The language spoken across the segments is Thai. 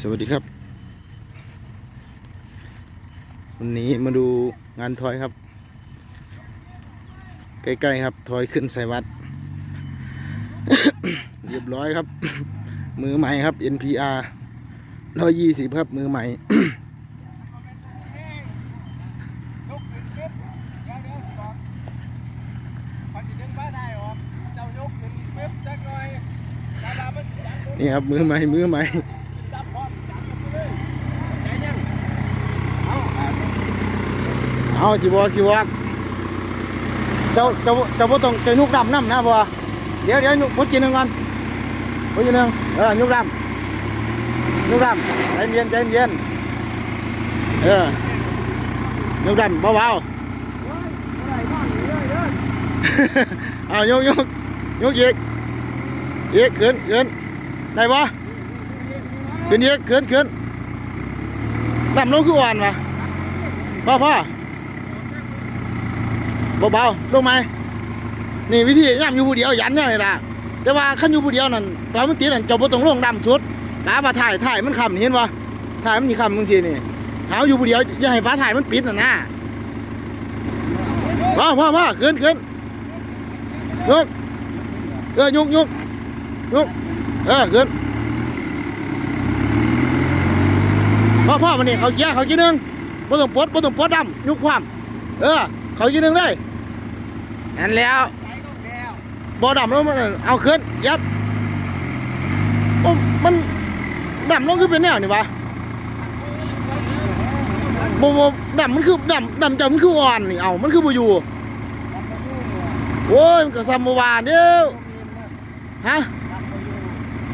สวัสดีครับ วันนี้มาดูงานทอยครับ ใกล้ๆครับทอยขึ้นใส่วัด เรียบร้อยครับ มือใหม่ครับ NPR 120ครับ มือยกขึ้นปึ๊บเดี๋ยวเดี๋ยวก่อนก่อนจะดึงฟ้าได้ออกเจ้ายกขึ้นปึ๊บจักหน่นี่ครับ มือใหม่ มือใหม่ จับพร้อมจับลงไปเลยใจยังเอาอะ เอาสิบอกสิบอกเจ้าเจ้าเจ้าบ่ต้องเจ้ายุกดำน้ำนะบ่เดี๋ยวเดี๋ยวยุกพุดกินหนึ่งก่อนพุดกินหนึ่งเออยุกดำยุกดำใจเย็นใจเย็นเออยุกดำเบาเฮ้ยอะไรบ้าเอยเรื่อยๆเอายกยกยกอีกอีกขึ้นขึ้นได้บ่ขึ้นอีกขึ้นขึ้นดำลงคืออ่อนวะพ่อพ่อ เบาๆลงไหมนี่วิธีย่ำอยู่ผู้เดียวยันเนี่ยล่ะแต่ว่าขั้นอยู่ผู้เดียวนั่นตอนมันติดนั่นเจ้าบ่ต้องลงดำชุดกาบาถ่ายถ่ายมันคำเห็นบ่ถ่ายมันมีคำมึงสินี่หาอยู่ผู้เดียวอย่าให้ฟ้าถ่ายมันปิดน่ะนะพ่อพ่อพ่อขึ้นขึ้นยกเออยกยกยกเออขึ้นพ่อพ่อมันนี่เขาเกียร์เขากี่นึงบ่ต้องปลดบ่ต้องปลดดำยกความ เออ เขากี่นึงเลย นั่นแล้วใจลงแล้วบอดำลงมันเอาขึ้นยับโอ้มันดำลงคือเป็นแนวนี่วะโบโบดำมันคือดำดำจำมันคืออ่อนนี่เอามันคือบูอยู่โอ้ยมันก็ซัมเมอวานเดียวฮะ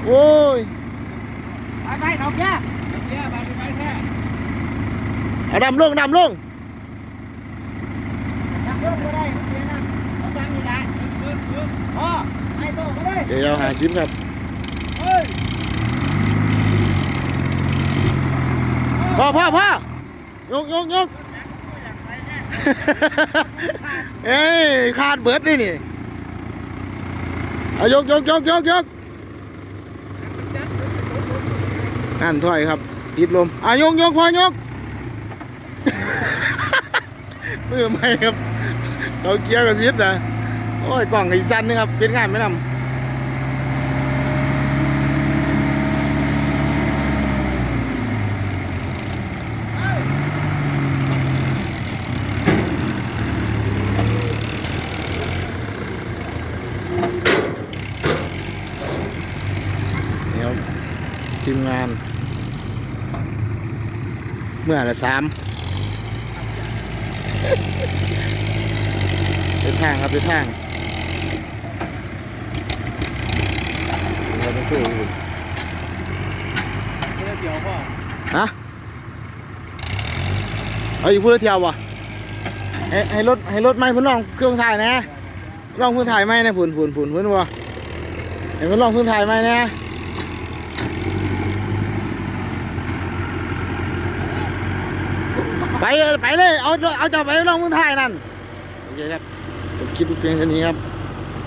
โอ้ยไปไปเขาแก่แก่ไปไปแค่เอาดำลงดำลง จับยกก็ได้เสียนะเอาจังนี่ได้ปึ๊บปึ๊บพ่อไอ้โตก็ได้เดี๋ยวหาซิมครับเฮ้ยพ่อพ่อพ่อยกยกยกเอ้ยขาดเบิดเลยนี่เอายกยกยกยกยกนั่นถ้อยครับ ติดลมอะยกยกพอยกมือไม่ครับเราเกียร์กันยิดนะโอ้ยกล่องอีจันนึงครับเป็นงานไม่นำนี่ครับ ทีมงาน เมื่อละสามเป็นทางครับเป็นทางเราต้องพูดอยู่เดี๋ยวพ่อฮะเอาอยู่พูดแล้วเที่ยววะให้ให้รถให้รถไม่พุ่นลองเครื่องถ่ายนะลองเครื่องถ่ายไม่นะพุ่นพุ่นพุ่นพุ่นวะให้พุ่นลองเครื่องถ่ายไม่นะ ไปเลยไปเลย เอาเอาจะไปลองมึงถ่ายนั่น โอเคครับผมคลิปเพียงแค่นี้ครับ